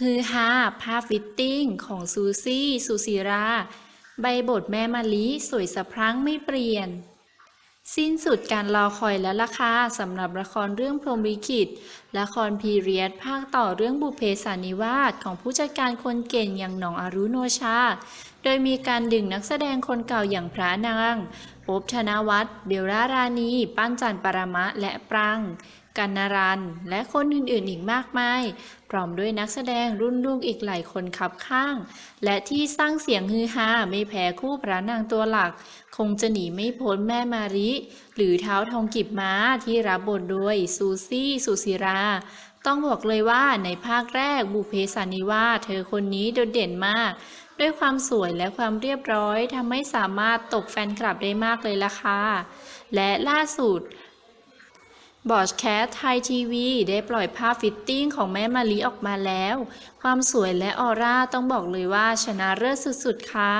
ฮือฮาภาพฟิตติ้งของซูซี่สุศิรา ใบบทแม่มะลิสวยสะพรั่งไม่เปลี่ยน สิ้นสุดการรอคอยและราคาสำหรับละครเรื่องพรหมลิขิต ละครพีเรียดภาคต่อเรื่องบุพเพสานิวาสของผู้จัดการคนเก่งอย่างหนองอารุโนชา โดยมีการดึงนักแสดงคนเก่าอย่างพระนางภพธนวัฒน์เบลล่ารานีปั้นจันปรมะ และปรังกันนารัน และคนอื่นๆอีกมากมาย พร้อมด้วยนักแสดงรุ่นลูกอีกหลายคนขับข้าง และที่สร้างเสียงฮือฮาไม่แพ้คู่พระนางตัวหลัก คงจะหนีไม่พ้นแม่มาริ หรือเท้าทองกิบม้าที่รับบทโดยซูซี่ สุศิราต้องบอกเลยว่าในภาคแรกบุเพสันนิวาเธอคนนี้โดดเด่นมาก ด้วยความสวยและความเรียบร้อยทำให้สามารถตกแฟนคลับได้มากเลยล่ะค่ะ และล่าสุดบอชแคสไทยทีวีได้ปล่อยภาพฟิตติ้งของแม่มาลีออกมาแล้ว ความสวยและออร่าต้องบอกเลยว่าชนะเลิศสุดๆค่ะ